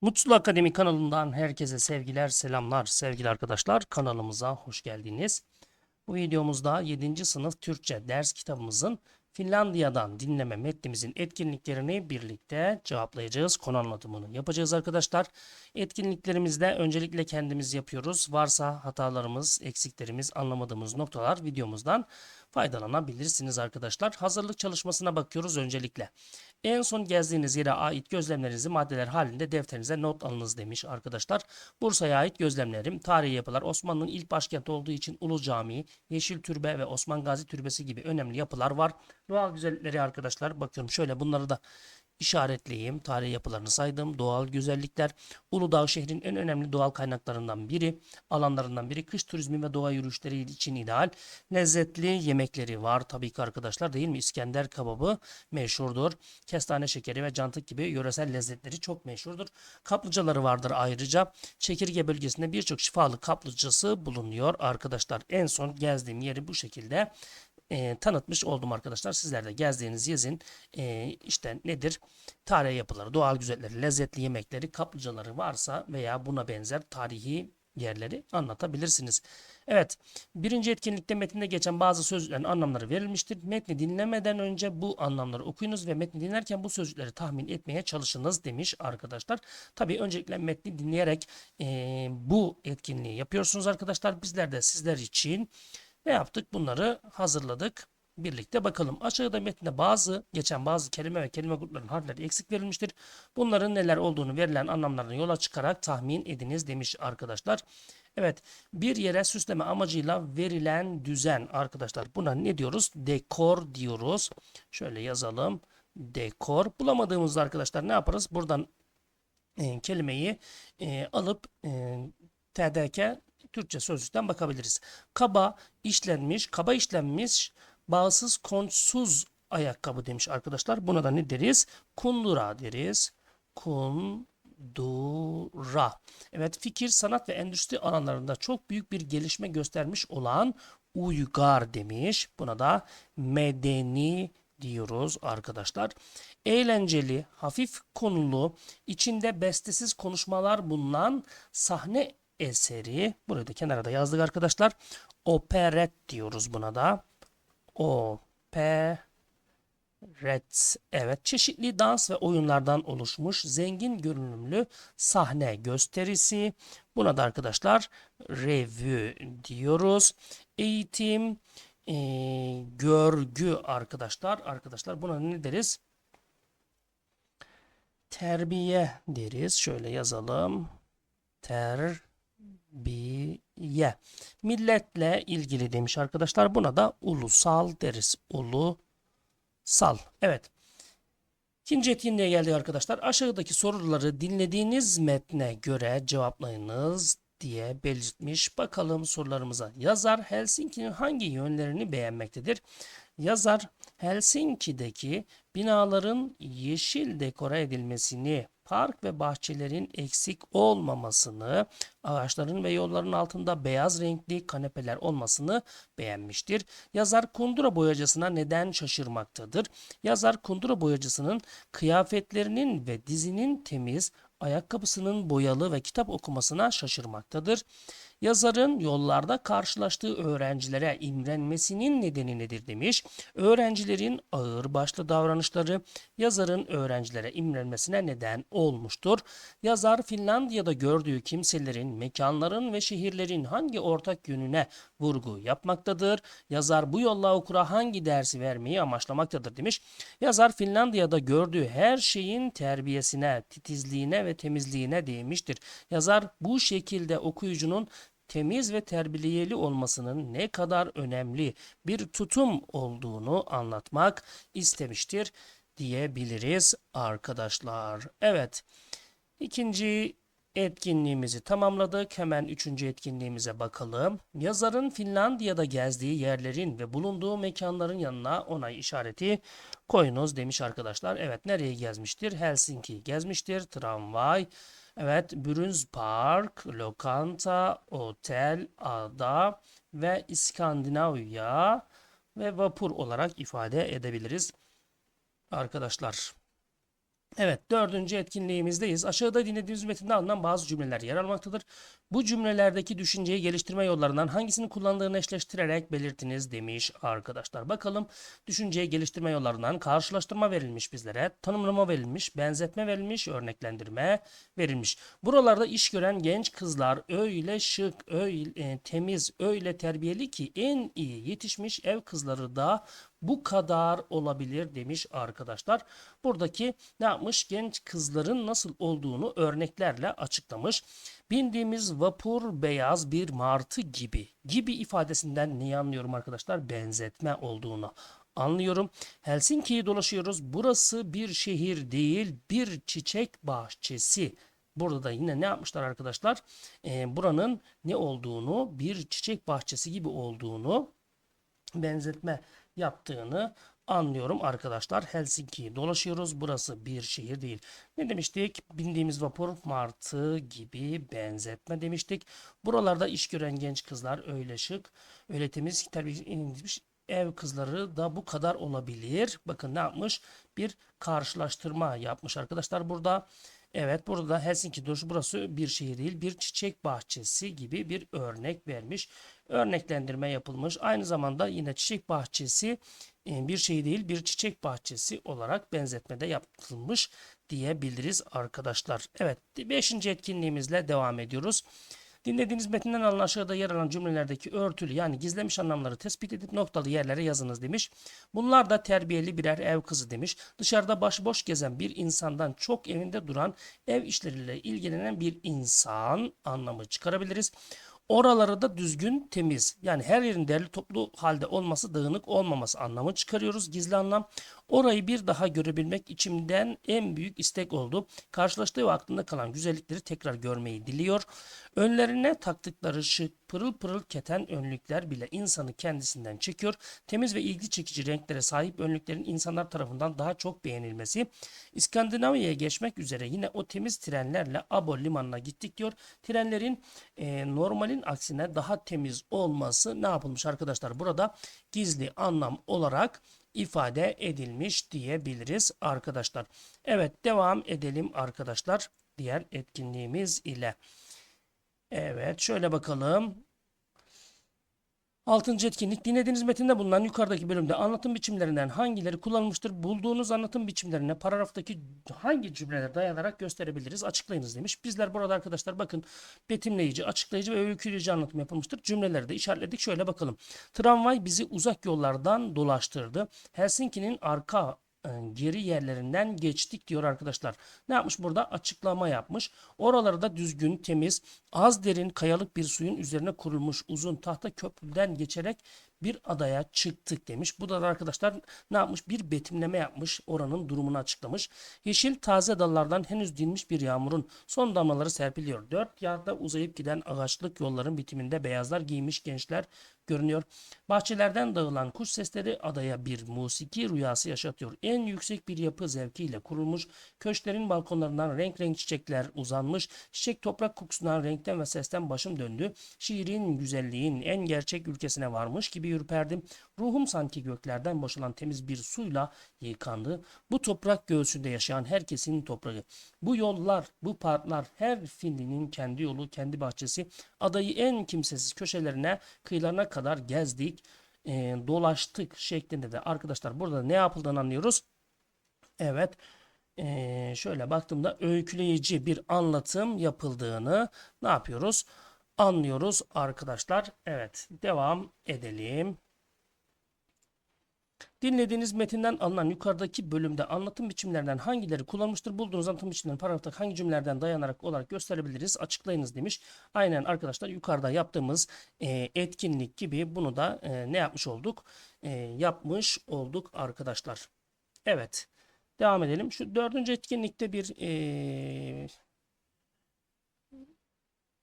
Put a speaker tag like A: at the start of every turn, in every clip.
A: Mutlu Akademi kanalından herkese sevgiler, selamlar sevgili arkadaşlar. Kanalımıza hoş geldiniz. Bu videomuzda 7. sınıf Türkçe ders kitabımızın Finlandiya'dan dinleme metnimizin etkinliklerini birlikte cevaplayacağız. Konu anlatımını yapacağız arkadaşlar. Etkinliklerimizde öncelikle kendimiz yapıyoruz. Varsa hatalarımız, eksiklerimiz, anlamadığımız noktalar videomuzdan faydalanabilirsiniz arkadaşlar. Hazırlık çalışmasına bakıyoruz öncelikle. En son gezdiğiniz yere ait gözlemlerinizi maddeler halinde defterinize not alınız demiş arkadaşlar. Bursa'ya ait gözlemlerim, tarihi yapılar, Osmanlı'nın ilk başkenti olduğu için Ulu Camii, Yeşil Türbe ve Osman Gazi Türbesi gibi önemli yapılar var. Doğal güzellikleri arkadaşlar bakıyorum şöyle bunları da işaretleyeyim. Tarihi yapılarını saydım. Doğal güzellikler. Uludağ şehrin en önemli doğal kaynaklarından biri. Alanlarından biri. Kış turizmi ve doğa yürüyüşleri için ideal. Lezzetli yemekleri var tabii ki arkadaşlar değil mi? İskender kebabı meşhurdur. Kestane şekeri ve cantık gibi yöresel lezzetleri çok meşhurdur. Kaplıcaları vardır ayrıca. Çekirge bölgesinde birçok şifalı kaplıcası bulunuyor arkadaşlar. En son gezdiğim yeri bu şekilde e, tanıtmış oldum arkadaşlar. Sizler de gezdiğiniz yazın e, işte nedir? Tarihi yapıları, doğal güzellikleri, lezzetli yemekleri, kaplıcaları varsa veya buna benzer tarihi yerleri anlatabilirsiniz. Evet, birinci etkinlikte metinde geçen bazı sözcüklerin anlamları verilmiştir. Metni dinlemeden önce bu anlamları okuyunuz ve metni dinlerken bu sözcükleri tahmin etmeye çalışınız demiş arkadaşlar. Tabii öncelikle metni dinleyerek e, bu etkinliği yapıyorsunuz arkadaşlar. Bizler de sizler için ne yaptık? Bunları hazırladık. Birlikte bakalım. Aşağıda metinde bazı geçen bazı kelime ve kelime gruplarının harfleri eksik verilmiştir. Bunların neler olduğunu verilen anlamlarını yola çıkarak tahmin ediniz demiş arkadaşlar. Evet bir yere süsleme amacıyla verilen düzen arkadaşlar. Buna ne diyoruz? Dekor diyoruz. Şöyle yazalım. Dekor. Bulamadığımızda arkadaşlar ne yaparız? Buradan e, kelimeyi e, alıp e, TDK Türkçe sözlükten bakabiliriz. Kaba, işlenmiş, kaba işlenmiş, bağsız, konçsuz ayakkabı demiş arkadaşlar. Buna da ne deriz? Kundura deriz. Kundura. Evet fikir, sanat ve endüstri alanlarında çok büyük bir gelişme göstermiş olan uygar demiş. Buna da medeni diyoruz arkadaşlar. Eğlenceli, hafif konulu, içinde bestesiz konuşmalar bulunan sahne eseri. Burayı da kenara da yazdık arkadaşlar. Operet diyoruz buna da. Operet. Evet, çeşitli dans ve oyunlardan oluşmuş zengin görünümlü sahne gösterisi. Buna da arkadaşlar revü diyoruz. Eğitim, e, görgü arkadaşlar. Arkadaşlar buna ne deriz? Terbiye deriz. Şöyle yazalım. Ter biye. Milletle ilgili demiş arkadaşlar. Buna da ulusal deriz. Ulusal. Evet. İkinci etkinliğe geldik arkadaşlar. Aşağıdaki soruları dinlediğiniz metne göre cevaplayınız diye belirtmiş. Bakalım sorularımıza. Yazar Helsinki'nin hangi yönlerini beğenmektedir? Yazar Helsinki'deki binaların yeşil dekore edilmesini park ve bahçelerin eksik olmamasını, ağaçların ve yolların altında beyaz renkli kanepeler olmasını beğenmiştir. Yazar kundura boyacısına neden şaşırmaktadır? Yazar kundura boyacısının kıyafetlerinin ve dizinin temiz, ayakkabısının boyalı ve kitap okumasına şaşırmaktadır. Yazarın yollarda karşılaştığı öğrencilere imrenmesinin nedeni nedir demiş. Öğrencilerin ağır başlı davranışları yazarın öğrencilere imrenmesine neden olmuştur. Yazar Finlandiya'da gördüğü kimselerin, mekanların ve şehirlerin hangi ortak yönüne vurgu yapmaktadır? Yazar bu yolla okura hangi dersi vermeyi amaçlamaktadır demiş. Yazar Finlandiya'da gördüğü her şeyin terbiyesine, titizliğine ve temizliğine değmiştir. Yazar bu şekilde okuyucunun temiz ve terbiyeli olmasının ne kadar önemli bir tutum olduğunu anlatmak istemiştir diyebiliriz arkadaşlar. Evet. İkinci etkinliğimizi tamamladık. Hemen üçüncü etkinliğimize bakalım. Yazarın Finlandiya'da gezdiği yerlerin ve bulunduğu mekanların yanına onay işareti koyunuz demiş arkadaşlar. Evet nereye gezmiştir? Helsinki gezmiştir. Tramvay, Evet, Brunz Park, lokanta, otel, ada ve İskandinavya ve vapur olarak ifade edebiliriz arkadaşlar. Evet, dördüncü etkinliğimizdeyiz. Aşağıda dinlediğimiz metinde alınan bazı cümleler yer almaktadır. Bu cümlelerdeki düşünceyi geliştirme yollarından hangisini kullandığını eşleştirerek belirtiniz demiş arkadaşlar. Bakalım düşünceyi geliştirme yollarından karşılaştırma verilmiş bizlere, tanımlama verilmiş, benzetme verilmiş, örneklendirme verilmiş. Buralarda iş gören genç kızlar öyle şık, öyle e, temiz, öyle terbiyeli ki en iyi yetişmiş ev kızları da bu kadar olabilir demiş arkadaşlar. Buradaki ne yapmış? Genç kızların nasıl olduğunu örneklerle açıklamış. Bindiğimiz vapur beyaz bir martı gibi. Gibi ifadesinden neyi anlıyorum arkadaşlar? Benzetme olduğunu anlıyorum. Helsinki'yi dolaşıyoruz. Burası bir şehir değil, bir çiçek bahçesi. Burada da yine ne yapmışlar arkadaşlar? Ee, buranın ne olduğunu, bir çiçek bahçesi gibi olduğunu benzetme yaptığını anlıyorum arkadaşlar. Helsinki'yi dolaşıyoruz. Burası bir şehir değil. Ne demiştik? Bindiğimiz vapur martı gibi benzetme demiştik. Buralarda iş gören genç kızlar öyle şık, öyle temiz, terbiyesiz ev kızları da bu kadar olabilir. Bakın ne yapmış? Bir karşılaştırma yapmış arkadaşlar burada. Evet burada Helsinki duruşu burası bir şehir değil bir çiçek bahçesi gibi bir örnek vermiş. Örneklendirme yapılmış. Aynı zamanda yine çiçek bahçesi e, bir şey değil bir çiçek bahçesi olarak benzetmede yapılmış diyebiliriz arkadaşlar. Evet 5. etkinliğimizle devam ediyoruz. Dinlediğiniz metinden alınan aşağıda yer alan cümlelerdeki örtülü yani gizlemiş anlamları tespit edip noktalı yerlere yazınız demiş. Bunlar da terbiyeli birer ev kızı demiş. Dışarıda başıboş gezen bir insandan çok evinde duran ev işleriyle ilgilenen bir insan anlamı çıkarabiliriz. Oraları da düzgün, temiz. Yani her yerin derli toplu halde olması, dağınık olmaması anlamı çıkarıyoruz. Gizli anlam. Orayı bir daha görebilmek içimden en büyük istek oldu. Karşılaştığı ve aklında kalan güzellikleri tekrar görmeyi diliyor. Önlerine taktıkları şık, pırıl pırıl keten önlükler bile insanı kendisinden çekiyor. Temiz ve ilgi çekici renklere sahip önlüklerin insanlar tarafından daha çok beğenilmesi. İskandinavya'ya geçmek üzere yine o temiz trenlerle Abo limanına gittik diyor. Trenlerin e, normalin aksine daha temiz olması ne yapılmış arkadaşlar? Burada gizli anlam olarak ifade edilmiş diyebiliriz arkadaşlar. Evet devam edelim arkadaşlar diğer etkinliğimiz ile. Evet şöyle bakalım. Altıncı etkinlik dinlediğiniz metinde bulunan yukarıdaki bölümde anlatım biçimlerinden hangileri kullanılmıştır? Bulduğunuz anlatım biçimlerine paragraftaki hangi cümleler dayanarak gösterebiliriz? Açıklayınız demiş. Bizler burada arkadaşlar bakın betimleyici, açıklayıcı ve öyküleyici anlatım yapılmıştır. Cümleleri de işaretledik. Şöyle bakalım. Tramvay bizi uzak yollardan dolaştırdı. Helsinki'nin arka geri yerlerinden geçtik diyor arkadaşlar. Ne yapmış burada? Açıklama yapmış. Oraları da düzgün, temiz, az derin kayalık bir suyun üzerine kurulmuş uzun tahta köprüden geçerek bir adaya çıktık demiş. Bu da arkadaşlar ne yapmış? Bir betimleme yapmış. Oranın durumunu açıklamış. Yeşil taze dallardan henüz dinmiş bir yağmurun son damlaları serpiliyor. Dört yanda uzayıp giden ağaçlık yolların bitiminde beyazlar giymiş gençler görünüyor. Bahçelerden dağılan kuş sesleri adaya bir musiki rüyası yaşatıyor. En yüksek bir yapı zevkiyle kurulmuş. Köşklerin balkonlarından renk renk çiçekler uzanmış. Çiçek toprak kokusundan renkten ve sesten başım döndü. Şiirin, güzelliğin en gerçek ülkesine varmış gibi ürperdim. Ruhum sanki göklerden boşalan temiz bir suyla yıkandı. Bu toprak göğsünde yaşayan herkesin toprağı. Bu yollar, bu parklar, her filinin kendi yolu, kendi bahçesi. Adayı en kimsesiz köşelerine, kıyılarına kadar gezdik, e, dolaştık şeklinde de arkadaşlar burada ne yapıldığını anlıyoruz. Evet. Ee, şöyle baktığımda öyküleyici bir anlatım yapıldığını ne yapıyoruz? Anlıyoruz arkadaşlar. Evet devam edelim. Dinlediğiniz metinden alınan yukarıdaki bölümde anlatım biçimlerinden hangileri kullanmıştır? Bulduğunuz anlatım biçimlerini paragraftaki hangi cümlelerden dayanarak olarak gösterebiliriz? Açıklayınız demiş. Aynen arkadaşlar yukarıda yaptığımız e, etkinlik gibi bunu da e, ne yapmış olduk? E, yapmış olduk arkadaşlar. Evet. Devam edelim. Şu dördüncü etkinlikte bir e,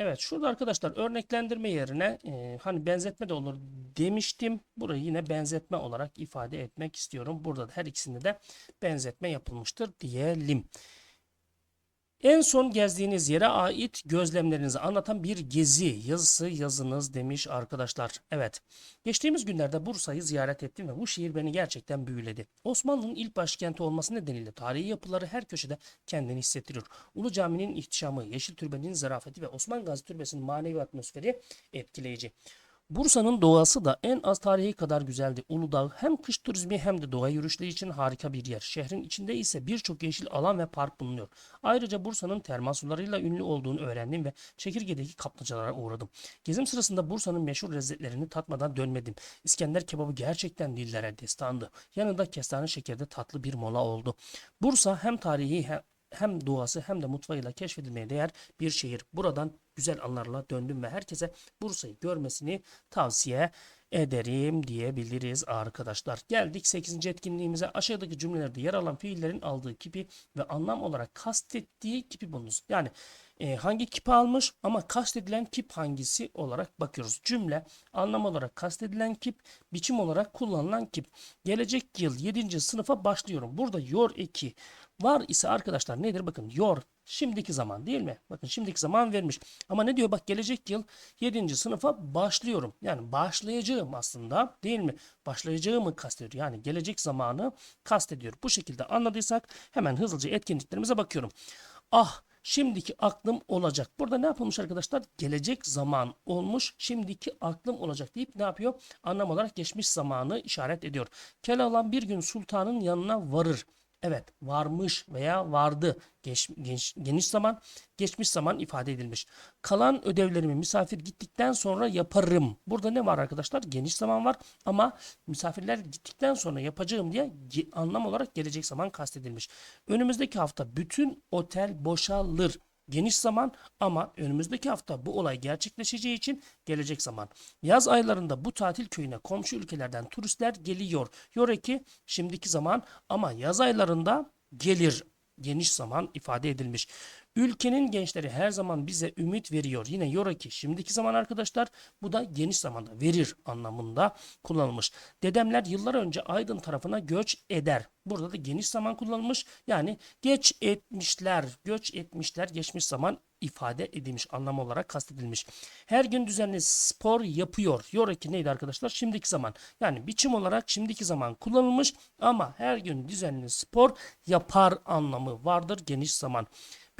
A: Evet şurada arkadaşlar örneklendirme yerine e, hani benzetme de olur demiştim. Burayı yine benzetme olarak ifade etmek istiyorum. Burada da her ikisinde de benzetme yapılmıştır diyelim. En son gezdiğiniz yere ait gözlemlerinizi anlatan bir gezi yazısı yazınız demiş arkadaşlar. Evet. Geçtiğimiz günlerde Bursa'yı ziyaret ettim ve bu şehir beni gerçekten büyüledi. Osmanlı'nın ilk başkenti olması nedeniyle tarihi yapıları her köşede kendini hissettiriyor. Ulu Cami'nin ihtişamı, Yeşil Türbe'nin zarafeti ve Osman Gazi Türbesi'nin manevi atmosferi etkileyici. Bursa'nın doğası da en az tarihi kadar güzeldi. Uludağ hem kış turizmi hem de doğa yürüyüşleri için harika bir yer. Şehrin içinde ise birçok yeşil alan ve park bulunuyor. Ayrıca Bursa'nın termal sularıyla ünlü olduğunu öğrendim ve çekirgedeki kaplıcalara uğradım. Gezim sırasında Bursa'nın meşhur lezzetlerini tatmadan dönmedim. İskender kebabı gerçekten dillere destandı. Yanında kestane şekerde tatlı bir mola oldu. Bursa hem tarihi hem hem doğası hem de mutfağıyla keşfedilmeye değer bir şehir. Buradan güzel anlarla döndüm ve herkese Bursa'yı görmesini tavsiye ederim diyebiliriz arkadaşlar. Geldik 8. etkinliğimize. Aşağıdaki cümlelerde yer alan fiillerin aldığı kipi ve anlam olarak kastettiği kipi bulunuz. Yani e, hangi kipi almış ama kastedilen kip hangisi olarak bakıyoruz. Cümle anlam olarak kastedilen kip, biçim olarak kullanılan kip. Gelecek yıl 7. sınıfa başlıyorum. Burada yor eki var ise arkadaşlar nedir? Bakın yor şimdiki zaman değil mi? Bakın şimdiki zaman vermiş. Ama ne diyor? Bak gelecek yıl 7. sınıfa başlıyorum. Yani başlayacağım aslında değil mi? Başlayacağımı kastediyor. Yani gelecek zamanı kastediyor. Bu şekilde anladıysak hemen hızlıca etkinliklerimize bakıyorum. Ah Şimdiki aklım olacak. Burada ne yapılmış arkadaşlar? Gelecek zaman olmuş. Şimdiki aklım olacak deyip ne yapıyor? Anlam olarak geçmiş zamanı işaret ediyor. Keloğlan bir gün sultanın yanına varır. Evet varmış veya vardı geç, geç, geniş zaman geçmiş zaman ifade edilmiş. Kalan ödevlerimi misafir gittikten sonra yaparım. Burada ne var arkadaşlar? Geniş zaman var ama misafirler gittikten sonra yapacağım diye anlam olarak gelecek zaman kastedilmiş. Önümüzdeki hafta bütün otel boşalır. Geniş zaman ama önümüzdeki hafta bu olay gerçekleşeceği için gelecek zaman. Yaz aylarında bu tatil köyüne komşu ülkelerden turistler geliyor. Yoreki şimdiki zaman ama yaz aylarında gelir geniş zaman ifade edilmiş. Ülkenin gençleri her zaman bize ümit veriyor. Yine yoraki şimdiki zaman arkadaşlar bu da geniş zamanda verir anlamında kullanılmış. Dedemler yıllar önce Aydın tarafına göç eder. Burada da geniş zaman kullanılmış. Yani geç etmişler, göç etmişler geçmiş zaman ifade edilmiş anlam olarak kastedilmiş. Her gün düzenli spor yapıyor. Yoraki neydi arkadaşlar? Şimdiki zaman. Yani biçim olarak şimdiki zaman kullanılmış ama her gün düzenli spor yapar anlamı vardır geniş zaman.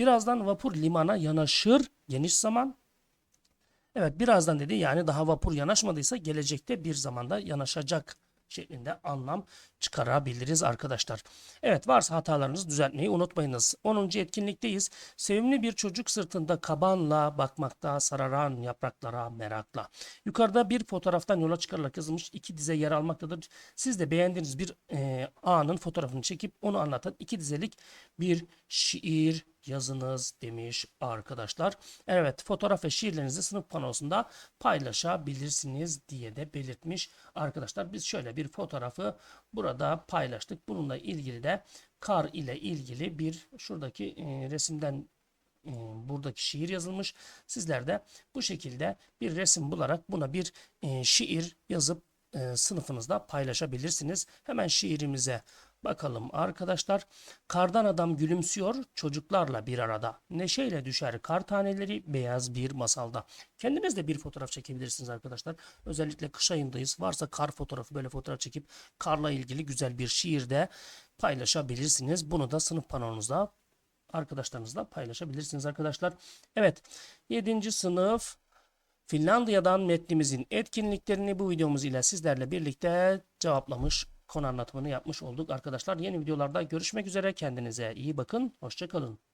A: Birazdan vapur limana yanaşır geniş zaman. Evet birazdan dedi yani daha vapur yanaşmadıysa gelecekte bir zamanda yanaşacak şeklinde anlam çıkarabiliriz arkadaşlar. Evet varsa hatalarınızı düzeltmeyi unutmayınız. 10. etkinlikteyiz. Sevimli bir çocuk sırtında kabanla bakmakta sararan yapraklara merakla. Yukarıda bir fotoğraftan yola çıkarılarak yazılmış iki dize yer almaktadır. Siz de beğendiğiniz bir e, anın fotoğrafını çekip onu anlatan iki dizelik bir şiir yazınız demiş arkadaşlar. Evet fotoğraf ve şiirlerinizi sınıf panosunda paylaşabilirsiniz diye de belirtmiş arkadaşlar. Biz şöyle bir fotoğrafı burada paylaştık. Bununla ilgili de kar ile ilgili bir şuradaki e, resimden e, buradaki şiir yazılmış. Sizler de bu şekilde bir resim bularak buna bir e, şiir yazıp sınıfınızda paylaşabilirsiniz. Hemen şiirimize bakalım arkadaşlar. Kardan adam gülümsüyor çocuklarla bir arada. Neşeyle düşer kar taneleri beyaz bir masalda. Kendiniz de bir fotoğraf çekebilirsiniz arkadaşlar. Özellikle kış ayındayız. Varsa kar fotoğrafı böyle fotoğraf çekip karla ilgili güzel bir şiirde paylaşabilirsiniz. Bunu da sınıf panorunuzda arkadaşlarınızla paylaşabilirsiniz arkadaşlar. Evet 7. sınıf Finlandiya'dan metnimizin etkinliklerini bu videomuz ile sizlerle birlikte cevaplamış, konu anlatımını yapmış olduk arkadaşlar. Yeni videolarda görüşmek üzere. Kendinize iyi bakın. Hoşçakalın.